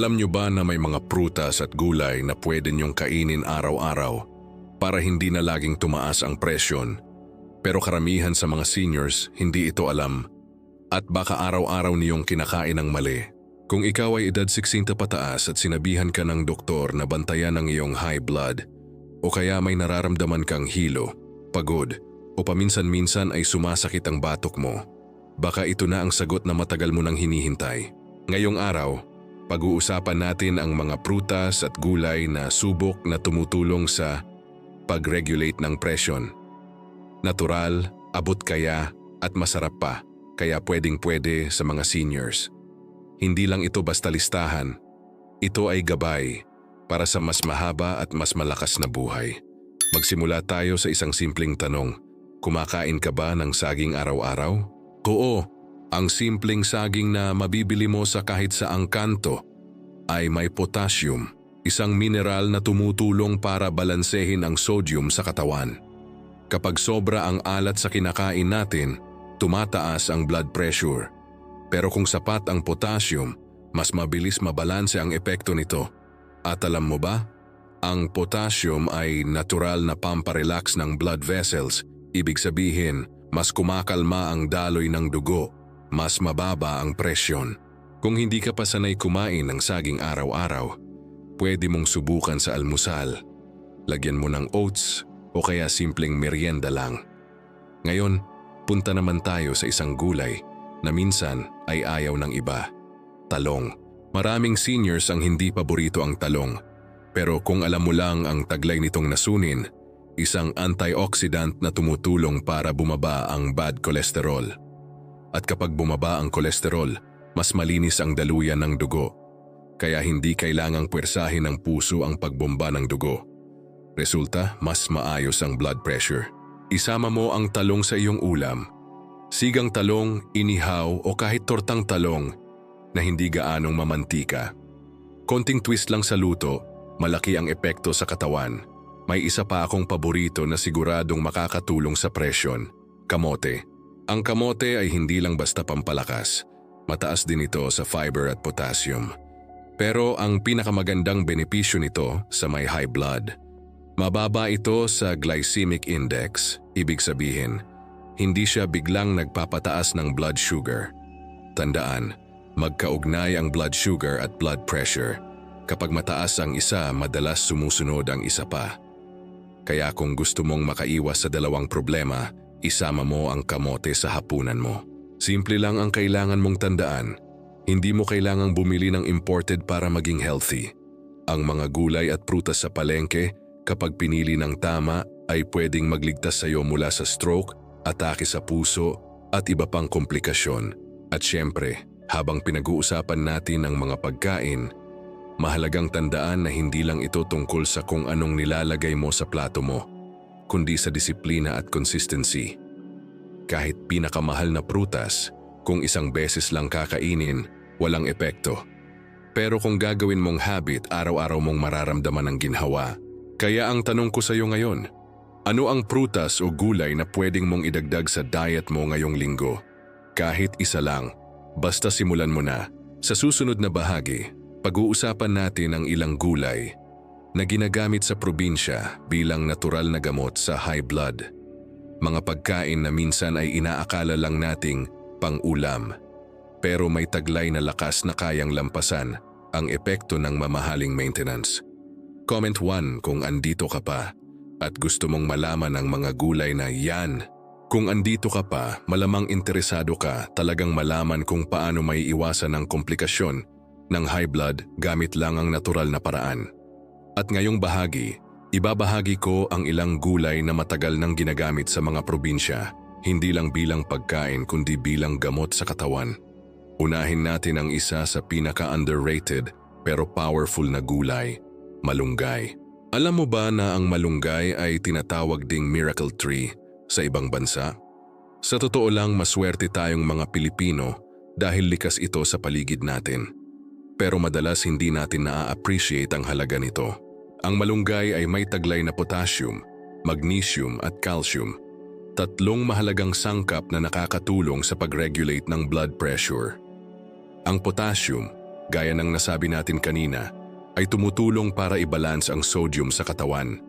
Alam nyo ba na may mga prutas at gulay na pwede nyong kainin araw-araw para hindi na laging tumaas ang presyon? Pero karamihan sa mga seniors hindi ito alam at baka araw-araw niyong kinakain ng mali. Kung ikaw ay edad 60 pataas at sinabihan ka ng doktor na bantayan ang iyong high blood o kaya may nararamdaman kang hilo, pagod o paminsan-minsan ay sumasakit ang batok mo, baka ito na ang sagot na matagal mo nang hinihintay. Ngayong araw, pag-uusapan natin ang mga prutas at gulay na subok na tumutulong sa pag-regulate ng presyon. Natural, abot kaya at masarap pa, kaya pwedeng pwede sa mga seniors. Hindi lang ito basta listahan, ito ay gabay para sa mas mahaba at mas malakas na buhay. Magsimula tayo sa isang simpleng tanong. Kumakain ka ba ng saging araw-araw? Oo, ang simpleng saging na mabibili mo sa kahit saang kanto ay may potassium, isang mineral na tumutulong para balansehin ang sodium sa katawan. Kapag sobra ang alat sa kinakain natin, tumataas ang blood pressure. Pero kung sapat ang potassium, mas mabilis mabalanse ang epekto nito. At alam mo ba? Ang potassium ay natural na pamparelax ng blood vessels. Ibig sabihin, mas kumakalma ang daloy ng dugo, mas mababa ang presyon. Kung hindi ka pa sanay kumain ng saging araw-araw, pwede mong subukan sa almusal. Lagyan mo ng oats o kaya simpleng merienda lang. Ngayon, punta naman tayo sa isang gulay na minsan ay ayaw ng iba. Talong. Maraming seniors ang hindi paborito ang talong. Pero kung alam mo lang ang taglay nitong nasunin, isang antioxidant na tumutulong para bumaba ang bad cholesterol. At kapag bumaba ang kolesterol, mas malinis ang daluyan ng dugo. Kaya hindi kailangang puwersahin ng puso ang pagbomba ng dugo. Resulta, mas maayos ang blood pressure. Isama mo ang talong sa iyong ulam. Sigang talong, inihaw o kahit tortang talong na hindi gaanong mamantika. Konting twist lang sa luto, malaki ang epekto sa katawan. May isa pa akong paborito na siguradong makakatulong sa presyon, kamote. Ang kamote ay hindi lang basta pampalakas. Mataas din ito sa fiber at potassium. Pero ang pinakamagandang benepisyo nito sa may high blood. Mababa ito sa glycemic index, ibig sabihin, hindi siya biglang nagpapataas ng blood sugar. Tandaan, magkaugnay ang blood sugar at blood pressure. Kapag mataas ang isa, madalas sumusunod ang isa pa. Kaya kung gusto mong makaiwas sa dalawang problema, isama mo ang kamote sa hapunan mo. Simple lang ang kailangan mong tandaan. Hindi mo kailangang bumili ng imported para maging healthy. Ang mga gulay at prutas sa palengke, kapag pinili ng tama, ay pwedeng magligtas sa iyo mula sa stroke, atake sa puso, at iba pang komplikasyon. At syempre, habang pinag-uusapan natin ang mga pagkain, mahalagang tandaan na hindi lang ito tungkol sa kung anong nilalagay mo sa plato mo, kundi sa disiplina at consistency. Kahit pinakamahal na prutas, kung isang beses lang kakainin, walang epekto. Pero kung gagawin mong habit, araw-araw mong mararamdaman ang ginhawa. Kaya ang tanong ko sa iyo ngayon, ano ang prutas o gulay na pwedeng mong idagdag sa diet mo ngayong linggo? Kahit isa lang, Basta simulan mo na. Sa susunod na bahagi, pag-uusapan natin ang ilang gulay na ginagamit sa probinsya bilang natural na gamot sa high blood. Mga pagkain na minsan ay inaakala lang nating pang-ulam, pero may taglay na lakas na kayang lampasan ang epekto ng mamahaling maintenance. Comment 1 kung andito ka pa at gusto mong malaman ang mga gulay na yan kung andito ka pa, malamang interesado ka talagang malaman kung paano may iwasan ang komplikasyon ng high blood gamit lang ang natural na paraan. At ngayong bahagi, ibabahagi ko ang ilang gulay na matagal nang ginagamit sa mga probinsya, hindi lang bilang pagkain kundi bilang gamot sa katawan. Unahin natin ang isa sa pinaka-underrated pero powerful na gulay, malunggay. Alam mo ba na ang malunggay ay tinatawag ding miracle tree sa ibang bansa? Sa totoo lang maswerte tayong mga Pilipino dahil likas ito sa paligid natin. Pero madalas hindi natin na-appreciate ang halaga nito. Ang malunggay ay may taglay na potassium, magnesium at calcium. Tatlong mahalagang sangkap na nakakatulong sa pag-regulate ng blood pressure. Ang potassium, gaya ng nasabi natin kanina, ay tumutulong para i-balance ang sodium sa katawan.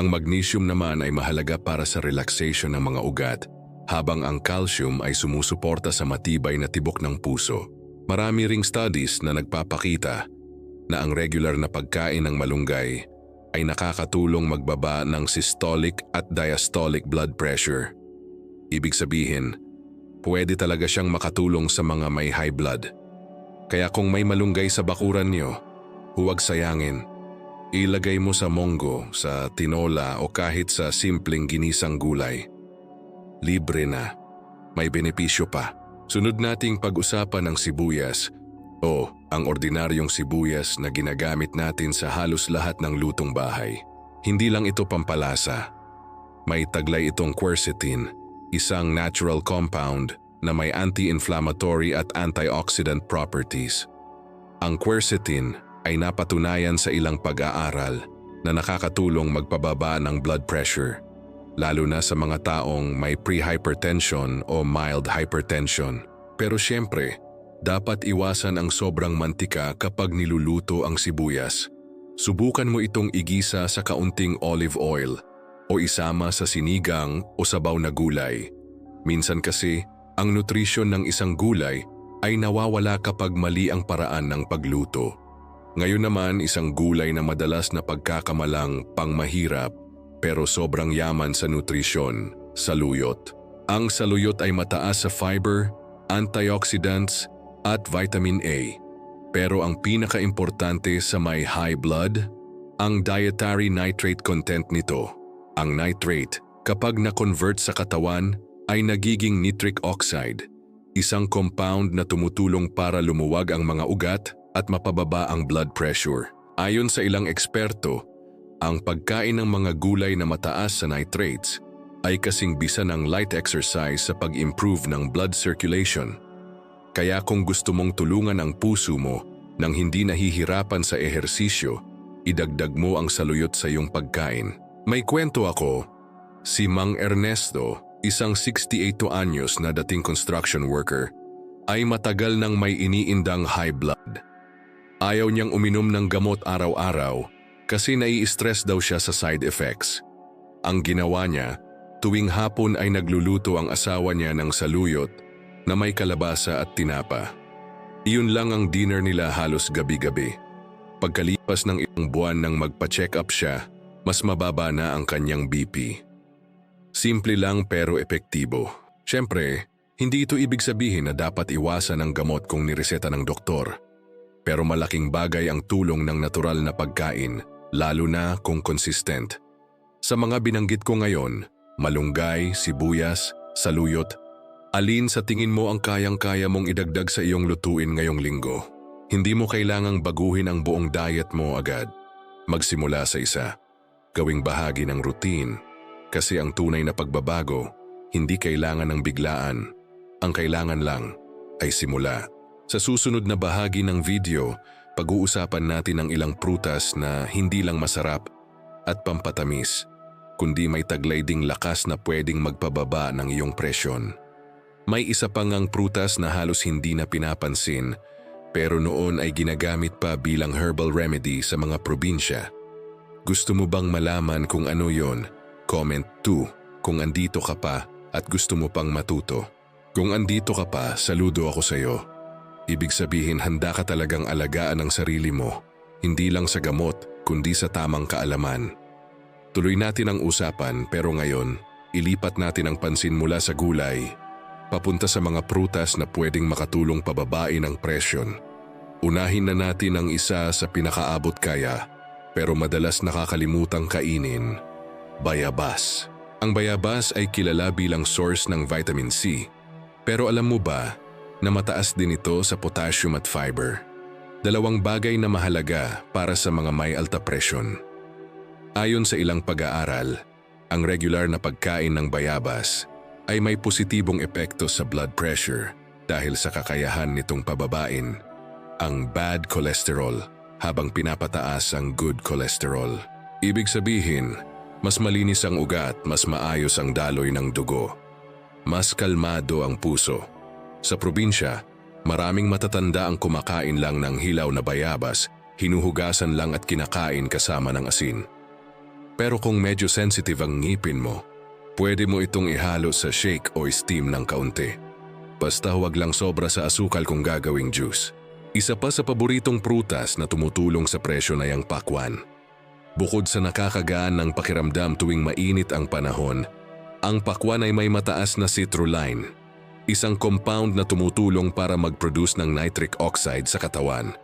Ang magnesium naman ay mahalaga para sa relaxation ng mga ugat, habang ang calcium ay sumusuporta sa matibay na tibok ng puso. Marami ring studies na nagpapakita na ang regular na pagkain ng malunggay ay nakakatulong magbaba ng systolic at diastolic blood pressure. Ibig sabihin, pwede talaga siyang makatulong sa mga may high blood. Kaya kung may malunggay sa bakuran niyo, huwag sayangin. Ilagay mo sa monggo, sa tinola o kahit sa simpleng ginisang gulay. Libre na. May benepisyo pa. Sunod nating pag-usapan ng sibuyas o ang ordinaryong sibuyas na ginagamit natin sa halos lahat ng lutong bahay. Hindi lang ito pampalasa. May taglay itong quercetin, isang natural compound na may anti-inflammatory at antioxidant properties. Ang quercetin ay napatunayan sa ilang pag-aaral na nakakatulong magpababa ng blood pressure, lalo na sa mga taong may prehypertension o mild hypertension. Pero siyempre, dapat iwasan ang sobrang mantika kapag niluluto ang sibuyas. Subukan mo itong igisa sa kaunting olive oil o isama sa sinigang o sabaw na gulay. Minsan kasi, ang nutrisyon ng isang gulay ay nawawala kapag mali ang paraan ng pagluto. Ngayon naman isang gulay na madalas na pagkakamalang pangmahirap pero sobrang yaman sa nutrisyon, saluyot. Ang saluyot ay mataas sa fiber, antioxidants at vitamin A. Pero ang pinakaimportante sa may high blood, ang dietary nitrate content nito. Ang nitrate, kapag na-convert sa katawan, ay nagiging nitric oxide, isang compound na tumutulong para lumuwag ang mga ugat at mapababa ang blood pressure. Ayon sa ilang eksperto, ang pagkain ng mga gulay na mataas sa nitrates ay kasing bisa ng light exercise sa pag-improve ng blood circulation. Kaya kung gusto mong tulungan ang puso mo nang hindi nahihirapan sa ehersisyo, idagdag mo ang saluyot sa iyong pagkain. May kwento ako, si Mang Ernesto, isang 68 anyos na dating construction worker, ay matagal nang may iniindang high blood. Ayaw niyang uminom ng gamot araw-araw kasi nai-stress daw siya sa side effects. Ang ginawa niya, tuwing hapon ay nagluluto ang asawa niya ng saluyot na may kalabasa at tinapa. Iyon lang ang dinner nila halos gabi-gabi. Pagkalipas ng ilang buwan nang magpa-check up siya, mas mababa na ang kanyang BP. Simple lang pero epektibo. Siyempre, hindi ito ibig sabihin na dapat iwasan ang gamot kung nireseta ng doktor. Pero malaking bagay ang tulong ng natural na pagkain, lalo na kung consistent. Sa mga binanggit ko ngayon, malunggay, sibuyas, saluyot, alin sa tingin mo ang kayang-kaya mong idagdag sa iyong lutuin ngayong linggo? Hindi mo kailangang baguhin ang buong diet mo agad. Magsimula sa isa. Gawing bahagi ng routine. Kasi ang tunay na pagbabago, hindi kailangan ng biglaan. Ang kailangan lang ay simula. Sa susunod na bahagi ng video, pag-uusapan natin ang ilang prutas na hindi lang masarap at pampatamis, kundi may taglay ding lakas na pwedeng magpababa ng iyong presyon. May isa pang ang prutas na halos hindi na pinapansin pero noon ay ginagamit pa bilang herbal remedy sa mga probinsya. Gusto mo bang malaman kung ano yon? Comment 2 kung andito ka pa at gusto mo pang matuto. Kung andito ka pa, saludo ako sa iyo. Ibig sabihin handa ka talagang alagaan ang sarili mo, hindi lang sa gamot kundi sa tamang kaalaman. Tuloy natin ang usapan pero ngayon, ilipat natin ang pansin mula sa gulay, papunta sa mga prutas na pwedeng makatulong pababain ang presyon. Unahin na natin ang isa sa pinakaabot kaya pero madalas nakakalimutang kainin, bayabas. Ang bayabas ay kilala bilang source ng vitamin C. Pero alam mo ba na mataas din ito sa potassium at fiber? Dalawang bagay na mahalaga para sa mga may alta presyon. Ayon sa ilang pag-aaral, ang regular na pagkain ng bayabas ay may positibong epekto sa blood pressure dahil sa kakayahan nitong pababain ang bad cholesterol habang pinapataas ang good cholesterol. Ibig sabihin, mas malinis ang ugat, mas maayos ang daloy ng dugo. Mas kalmado ang puso. Sa probinsya, Maraming matatanda ang kumakain lang ng hilaw na bayabas, hinuhugasan lang at kinakain kasama ng asin. Pero kung medyo sensitive ang ngipin mo, pwede mo itong ihalo sa shake o steam ng kaunti. Basta huwag lang sobra sa asukal kung gagawing juice. Isa pa sa paboritong prutas na tumutulong sa presyo na yung pakwan. Bukod sa nakakagaan ng pakiramdam tuwing mainit ang panahon, ang pakwan ay may mataas na citrulline, isang compound na tumutulong para mag-produce ng nitric oxide sa katawan.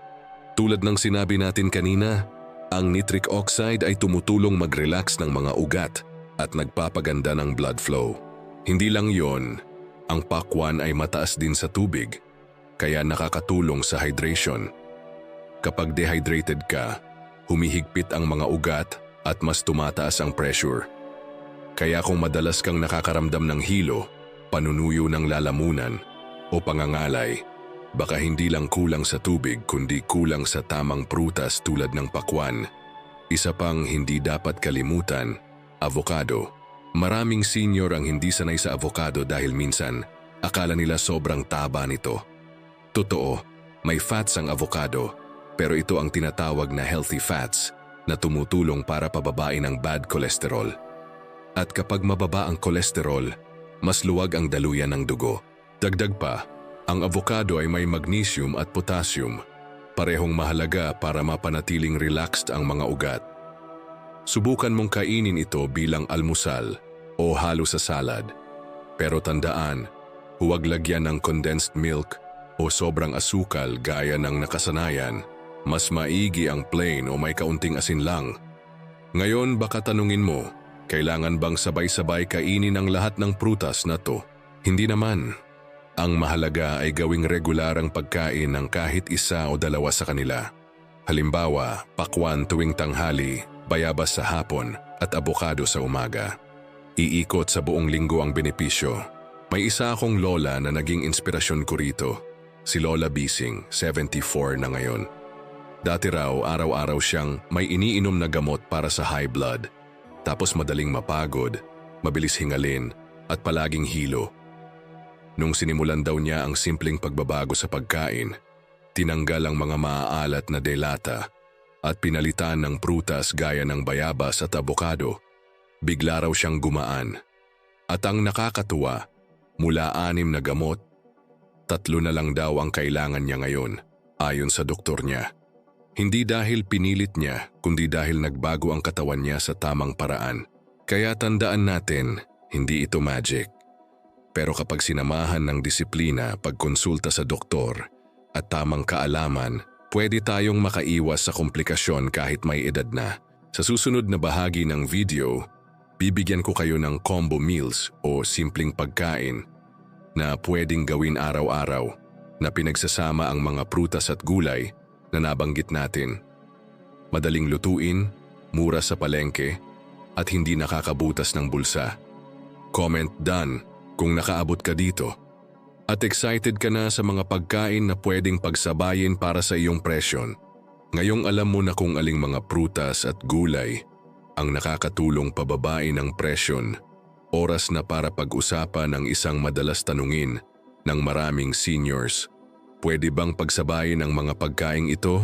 Tulad ng sinabi natin kanina, ang nitric oxide ay tumutulong mag-relax ng mga ugat at nagpapaganda ng blood flow. Hindi lang yon, ang pakwan ay mataas din sa tubig, kaya nakakatulong sa hydration. Kapag dehydrated ka, humihigpit ang mga ugat at mas tumataas ang pressure. Kaya kung madalas kang nakakaramdam ng hilo, panunuyo ng lalamunan o pangangalay, baka hindi lang kulang sa tubig kundi kulang sa tamang prutas tulad ng pakwan. Isa pang hindi dapat kalimutan, avocado. Maraming senior ang hindi sanay sa avocado dahil minsan akala nila sobrang taba nito. Totoo, may fats ang avocado, pero ito ang tinatawag na healthy fats na tumutulong para pababain ang bad cholesterol. At kapag mababa ang kolesterol, mas luwag ang daluyan ng dugo. Dagdag pa, ang avocado ay may magnesium at potassium, parehong mahalaga para mapanatiling relaxed ang mga ugat. Subukan mong kainin ito bilang almusal o halo sa salad. Pero tandaan, huwag lagyan ng condensed milk o sobrang asukal gaya ng nakasanayan. Mas maigi ang plain o may kaunting asin lang. Ngayon baka tanungin mo, kailangan bang sabay-sabay kainin ang lahat ng prutas na to? Hindi naman. Ang mahalaga ay gawing regular ang pagkain ng kahit isa o dalawa sa kanila. Halimbawa, pakwan tuwing tanghali, bayabas sa hapon at abokado sa umaga. Iikot sa buong linggo ang benepisyo. May isa akong lola na naging inspirasyon ko rito. Si Lola Bising, 74 na ngayon. Dati raw araw-araw siyang may iniinom na gamot para sa high blood. Tapos madaling mapagod, mabilis hingalin at palaging hilo. Nung sinimulan daw niya ang simpleng pagbabago sa pagkain, tinanggal ang mga maaalat na delata at pinalitan ng prutas gaya ng bayabas at abokado, bigla raw siyang gumaan. At ang nakakatuwa, mula anim na gamot, tatlo na lang daw ang kailangan niya ngayon, ayon sa doktor niya. Hindi dahil pinilit niya, kundi dahil nagbago ang katawan niya sa tamang paraan. Kaya tandaan natin, hindi ito magic. Pero kapag sinamahan ng disiplina, pagkonsulta sa doktor, at tamang kaalaman, pwede tayong makaiwas sa komplikasyon kahit may edad na. Sa susunod na bahagi ng video, bibigyan ko kayo ng combo meals o simpleng pagkain na pwedeng gawin araw-araw na pinagsasama ang mga prutas at gulay na nabanggit natin. Madaling lutuin, mura sa palengke, at hindi nakakabutas ng bulsa. Comment done kung nakaabot ka dito. At excited ka na sa mga pagkain na pwedeng pagsabayin para sa iyong presyon. Ngayong alam mo na kung aling mga prutas at gulay ang nakakatulong pababain ng presyon, oras na para pag-usapan ang isang madalas tanungin ng maraming seniors. Pwede bang pagsabayin ang mga pagkaing ito?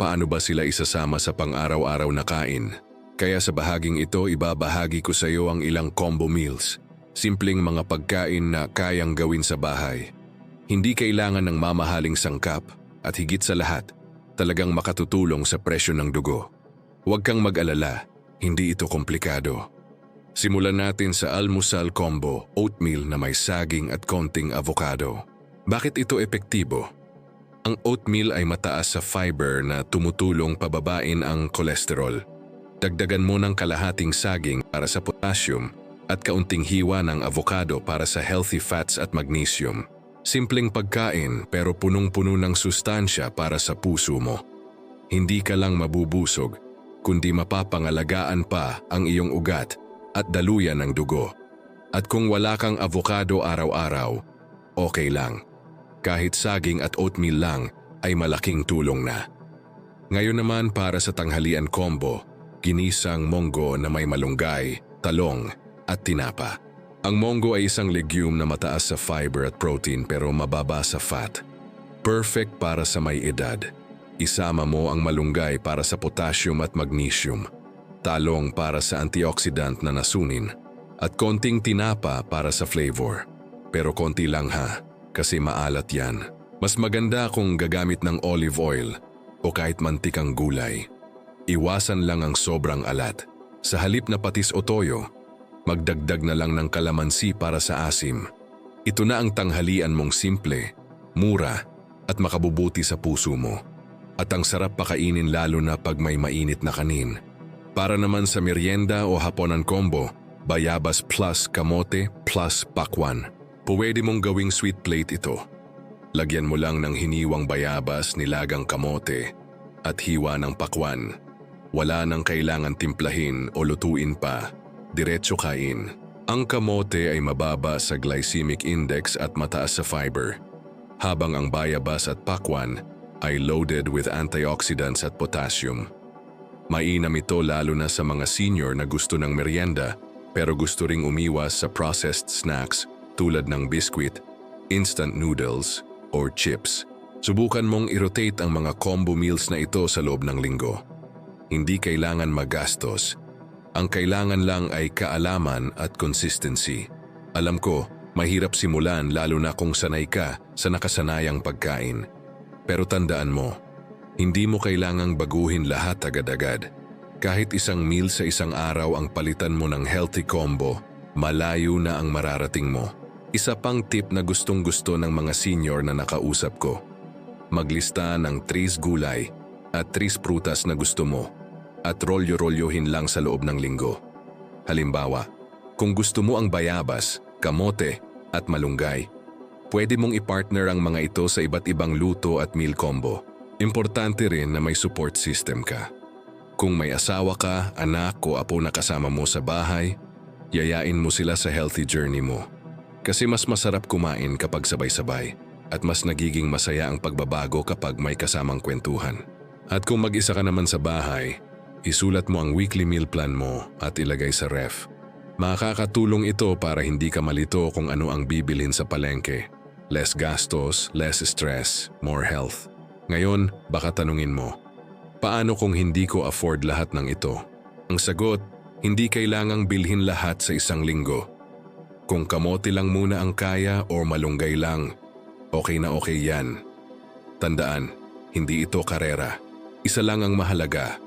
Paano ba sila isasama sa pang-araw-araw na kain? Kaya sa bahaging ito, ibabahagi ko sa iyo ang ilang combo meals. Simpleng mga pagkain na kayang gawin sa bahay. Hindi kailangan ng mamahaling sangkap at higit sa lahat, talagang makatutulong sa presyo ng dugo. Huwag kang mag-alala, hindi ito komplikado. Simulan natin sa almusal combo, oatmeal na may saging at konting avocado. Bakit ito epektibo? Ang oatmeal ay mataas sa fiber na tumutulong pababain ang kolesterol. Dagdagan mo ng kalahating saging para sa potassium at kaunting hiwa ng avocado para sa healthy fats at magnesium. Simpleng pagkain pero punong-puno ng sustansya para sa puso mo. Hindi ka lang mabubusog, kundi mapapangalagaan pa ang iyong ugat at daluyan ng dugo. At kung wala kang avocado araw-araw, okay lang. Kahit saging at oatmeal lang ay malaking tulong na. Ngayon naman para sa tanghalian combo, ginisang monggo na may malunggay, talong at tinapa. Ang monggo ay isang legume na mataas sa fiber at protein pero mababa sa fat. Perfect para sa may edad. Isama mo ang malunggay para sa potassium at magnesium, talong para sa antioxidant na nasunin, at konting tinapa para sa flavor. Pero konti lang ha, kasi maalat yan. Mas maganda kung gagamit ng olive oil o kahit mantikang gulay. Iwasan lang ang sobrang alat. Sa halip na patis o toyo, magdagdag na lang ng kalamansi para sa asim. Ito na ang tanghalian mong simple, mura, at makabubuti sa puso mo. At ang sarap pakainin lalo na pag may mainit na kanin. Para naman sa merienda o haponan combo, bayabas plus kamote plus pakwan. Pwede mong gawing sweet plate ito. Lagyan mo lang ng hiniwang bayabas, nilagang kamote, at hiwa ng pakwan. Wala nang kailangan timplahin o lutuin pa. Diretso kain. Ang kamote ay mababa sa glycemic index at mataas sa fiber, habang ang bayabas at pakwan ay loaded with antioxidants at potassium. Mainam ito lalo na sa mga senior na gusto ng merienda pero gusto ring umiwas sa processed snacks tulad ng biscuit, instant noodles, or chips. Subukan mong i-rotate ang mga combo meals na ito sa loob ng linggo. Hindi kailangan magastos. Ang kailangan lang ay kaalaman at consistency. Alam ko, mahirap simulan lalo na kung sanay ka sa nakasanayang pagkain. Pero tandaan mo, hindi mo kailangang baguhin lahat agad-agad. Kahit isang meal sa isang araw ang palitan mo ng healthy combo, malayo na ang mararating mo. Isa pang tip na gustong gusto ng mga senior na nakausap ko. Maglista ng 3 gulay at 3 prutas na gusto mo at rolyo-rolyohin lang sa loob ng linggo. Halimbawa, kung gusto mo ang bayabas, kamote at malunggay, pwede mong i-partner ang mga ito sa iba't ibang luto at meal combo. Importante rin na may support system ka. Kung may asawa ka, anak o apo na kasama mo sa bahay, yayain mo sila sa healthy journey mo. Kasi mas masarap kumain kapag sabay-sabay at mas nagiging masaya ang pagbabago kapag may kasamang kwentuhan. At kung mag-isa ka naman sa bahay, isulat mo ang weekly meal plan mo at ilagay sa ref. Makakatulong ito para hindi ka malito kung ano ang bibilhin sa palengke. Less gastos, less stress, more health. Ngayon, baka tanungin mo, paano kung hindi ko afford lahat ng ito? Ang sagot, hindi kailangang bilhin lahat sa isang linggo. Kung kamote lang muna ang kaya o malunggay lang, okay na okay yan. Tandaan, hindi ito karera. Isa lang ang mahalaga,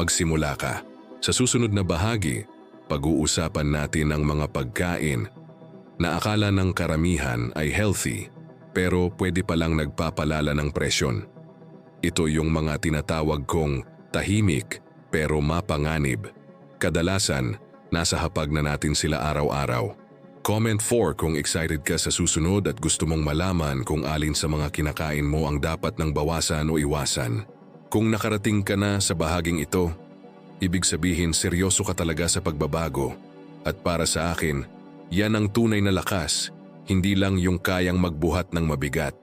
magsimula ka. Sa susunod na bahagi, pag-uusapan natin ang mga pagkain na akala ng karamihan ay healthy pero pwede palang nagpapalala ng presyon. Ito yung mga tinatawag kong tahimik pero mapanganib. Kadalasan, nasa hapag na natin sila araw-araw. Comment 4 kung excited ka sa susunod at gusto mong malaman kung alin sa mga kinakain mo ang dapat ng bawasan o iwasan. Kung nakarating ka na sa bahaging ito, ibig sabihin seryoso ka talaga sa pagbabago. At para sa akin, yan ang tunay na lakas, hindi lang yung kayang magbuhat ng mabigat,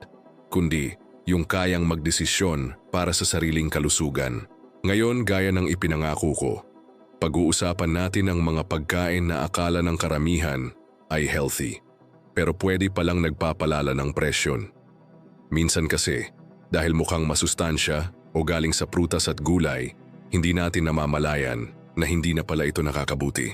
kundi yung kayang magdesisyon para sa sariling kalusugan. Ngayon gaya ng ipinangako ko, pag-uusapan natin ang mga pagkain na akala ng karamihan ay healthy, pero pwede palang nagpapalala ng presyon. Minsan kasi, dahil mukhang masustansya o galing sa prutas at gulay, hindi natin namamalayan na hindi na pala ito nakakabuti.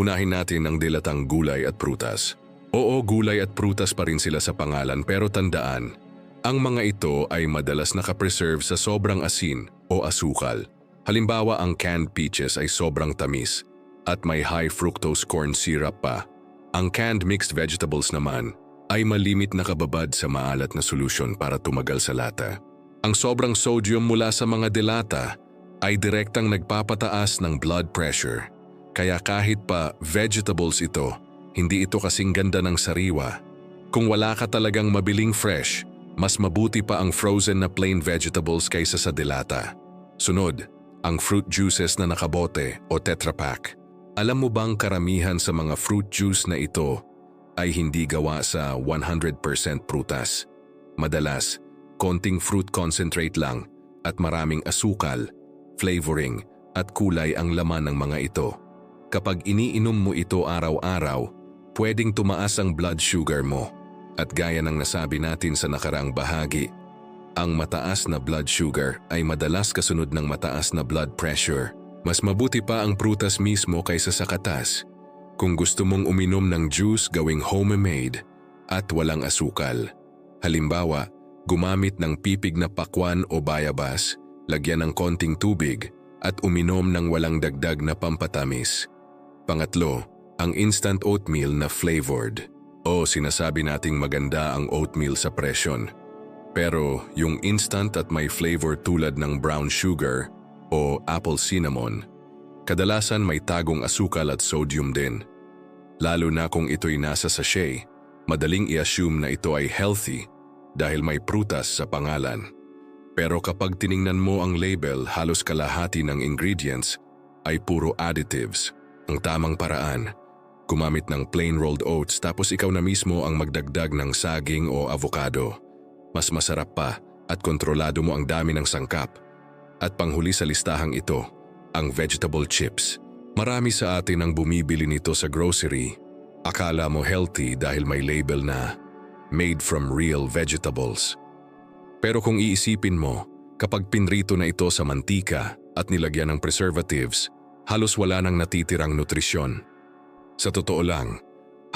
Unahin natin ang dilatang gulay at prutas. Oo, gulay at prutas pa rin sila sa pangalan pero tandaan, ang mga ito ay madalas nakapreserve sa sobrang asin o asukal. Halimbawa ang canned peaches ay sobrang tamis at may high fructose corn syrup pa. Ang canned mixed vegetables naman ay malimit na kababad sa maalat na solusyon para tumagal sa lata. Ang sobrang sodium mula sa mga delata ay direktang nagpapataas ng blood pressure. Kaya kahit pa vegetables ito, hindi ito kasing ganda ng sariwa. Kung wala ka talagang mabiling fresh, mas mabuti pa ang frozen na plain vegetables kaysa sa delata. Sunod, ang fruit juices na nakabote o Tetra Pak. Alam mo bang karamihan sa mga fruit juice na ito ay hindi gawa sa 100% prutas? Madalas, konting fruit concentrate lang at maraming asukal, flavoring at kulay ang laman ng mga ito. Kapag iniinom mo ito araw-araw, pwedeng tumaas ang blood sugar mo At gaya ng nasabi natin sa nakaraang bahagi, ang mataas na blood sugar ay madalas kasunod ng mataas na blood pressure. Mas mabuti pa ang prutas mismo kaysa sa katas. Kung gusto mong uminom ng juice gawing homemade at walang asukal. Halimbawa, gumamit ng pipig na pakwan o bayabas, lagyan ng konting tubig at uminom ng walang dagdag na pampatamis. Pangatlo, ang instant oatmeal na flavored. O sinasabi nating maganda ang oatmeal sa presyon. Pero yung instant at may flavor tulad ng brown sugar o apple cinnamon, kadalasan may tagong asukal at sodium din. Lalo na kung ito'y nasa sachet, madaling i-assume na ito ay healthy dahil may prutas sa pangalan. Pero kapag tiningnan mo ang label, halos kalahati ng ingredients ay puro additives. Ang tamang paraan, gumamit ng plain rolled oats tapos ikaw na mismo ang magdagdag ng saging o avocado. Mas masarap pa at kontrolado mo ang dami ng sangkap. At panghuli sa listahang ito, ang vegetable chips. Marami sa atin ang bumibili nito sa grocery. Akala mo healthy dahil may label na made from real vegetables. Pero kung iisipin mo, kapag pinrito na ito sa mantika at nilagyan ng preservatives, halos wala nang natitirang nutrisyon. Sa totoo lang,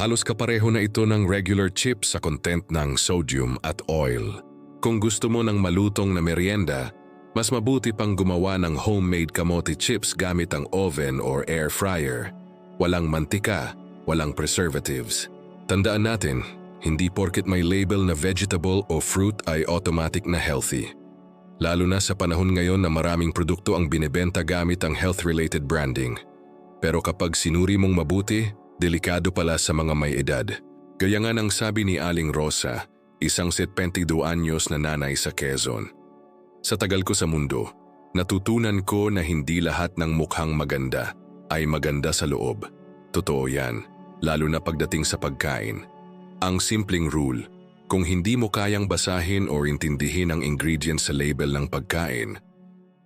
halos kapareho na ito ng regular chips sa content ng sodium at oil. Kung gusto mo ng malutong na merienda, mas mabuti pang gumawa ng homemade kamote chips gamit ang oven or air fryer. Walang mantika, walang preservatives. Tandaan natin, hindi porket may label na vegetable o fruit ay automatic na healthy. Lalo na sa panahon ngayon na maraming produkto ang binebenta gamit ang health-related branding. Pero kapag sinuri mong mabuti, delikado pala sa mga may edad. Gaya nga ng sabi ni Aling Rosa, isang 72 anyos na nanay sa Quezon. Sa tagal ko sa mundo, natutunan ko na hindi lahat ng mukhang maganda ay maganda sa loob. Totoo yan, lalo na pagdating sa pagkain. Ang simpleng rule, kung hindi mo kayang basahin o intindihin ang ingredients sa label ng pagkain,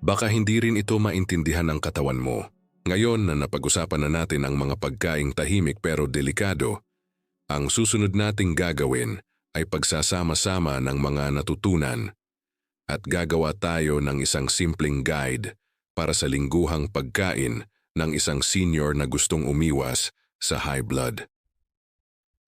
baka hindi rin ito maintindihan ng katawan mo. Ngayon na napag-usapan na natin ang mga pagkaing tahimik pero delikado, ang susunod nating gagawin ay pagsasama-sama ng mga natutunan at gagawa tayo ng isang simpleng guide para sa lingguhang pagkain ng isang senior na gustong umiwas sa high blood.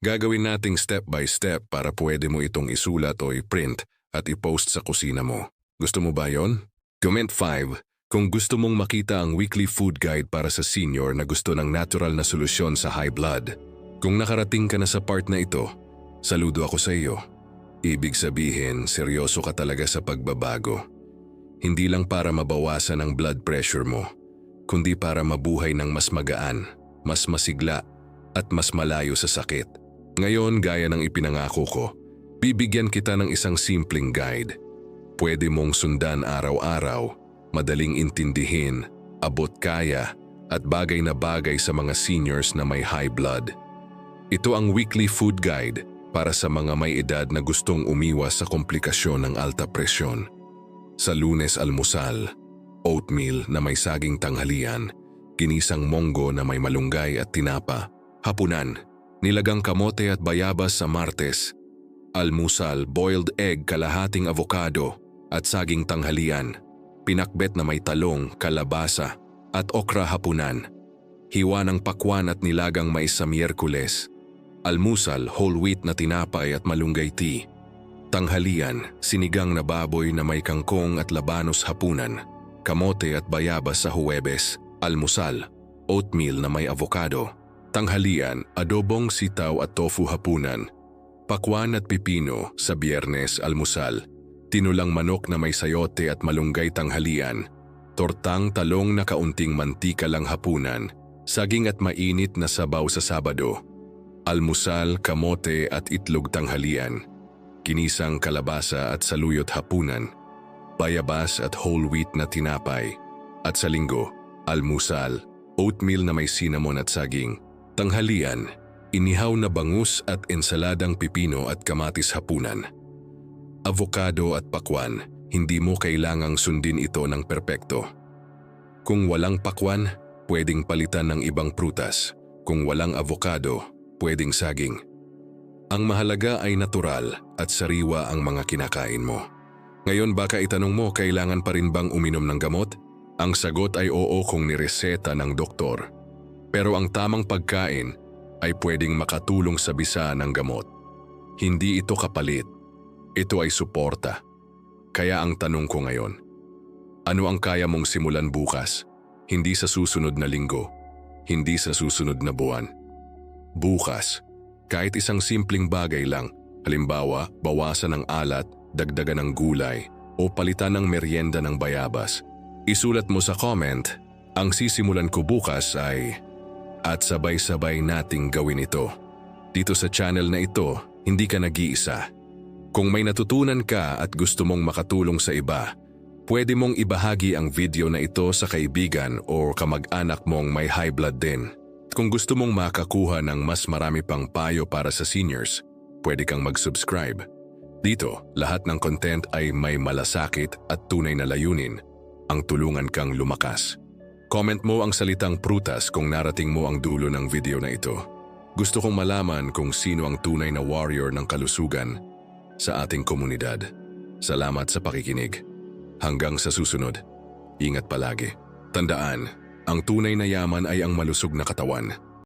Gagawin nating step by step para pwede mo itong isulat o i-print at i-post sa kusina mo. Gusto mo ba yon? Comment 5 kung gusto mong makita ang weekly food guide para sa senior na gusto ng natural na solusyon sa high blood. Kung nakarating ka na sa part na ito, saludo ako sa iyo. Ibig sabihin, seryoso ka talaga sa pagbabago. Hindi lang para mabawasan ang blood pressure mo, kundi para mabuhay ng mas magaan, mas masigla, at mas malayo sa sakit. Ngayon, gaya ng ipinangako ko, bibigyan kita ng isang simpleng guide. Pwede mong sundan araw-araw, madaling intindihin, abot kaya, at bagay na bagay sa mga seniors na may high blood. Ito ang weekly food guide para sa mga may edad na gustong umiwas sa komplikasyon ng alta presyon. Sa lunes almusal, oatmeal na may saging tanghalian, ginisang monggo na may malunggay at tinapa, hapunan, nilagang kamote at bayabas sa martes, almusal, boiled egg, kalahating avocado at saging tanghalian, pinakbet na may talong, kalabasa at okra hapunan, hiwa ng pakwan at nilagang mais sa miyerkules, almusal, whole wheat na tinapay at malunggay tea, tanghalian, sinigang na baboy na may kangkong at labanos hapunan, kamote at bayabas sa huwebes, almusal, oatmeal na may avocado, tanghalian, adobong sitaw at tofu hapunan, pakwan at pipino sa biyernes almusal, tinulang manok na may sayote at malunggay tanghalian, tortang talong na kaunting mantika lang hapunan, saging at mainit na sabaw sa Sabado, almusal, kamote at itlog tanghalian, kinisang kalabasa at saluyot hapunan, bayabas at whole wheat na tinapay, at sa linggo, almusal, oatmeal na may cinnamon at saging, tanghalian, inihaw na bangus at ensaladang pipino at kamatis hapunan. Avocado at pakwan, hindi mo kailangang sundin ito ng perpekto. Kung walang pakwan, pwedeng palitan ng ibang prutas. Kung walang avocado, pwedeng saging. Ang mahalaga ay natural at sariwa ang mga kinakain mo. Ngayon baka itanong mo kailangan pa rin bang uminom ng gamot? Ang sagot ay oo kung nireseta ng doktor. Pero ang tamang pagkain ay pwedeng makatulong sa bisa ng gamot. Hindi ito kapalit. Ito ay suporta. Kaya ang tanong ko ngayon, ano ang kaya mong simulan bukas? Hindi sa susunod na linggo, hindi sa susunod na buwan. Bukas, kahit isang simpleng bagay lang, halimbawa bawasan ng alat, dagdagan ng gulay, o palitan ng merienda ng bayabas, isulat mo sa comment, ang sisimulan ko bukas ay at sabay-sabay nating gawin ito. Dito sa channel na ito, hindi ka nag-iisa. Kung may natutunan ka at gusto mong makatulong sa iba, pwede mong ibahagi ang video na ito sa kaibigan o kamag-anak mong may high blood din. Kung gusto mong makakuha ng mas marami pang payo para sa seniors, pwede kang mag-subscribe. Dito, lahat ng content ay may malasakit at tunay na layunin, ang tulungan kang lumakas. Comment mo ang salitang prutas kung narating mo ang dulo ng video na ito. Gusto kong malaman kung sino ang tunay na warrior ng kalusugan sa ating komunidad. Salamat sa pakikinig. Hanggang sa susunod, ingat palagi. Tandaan, ang tunay na yaman ay ang malusog na katawan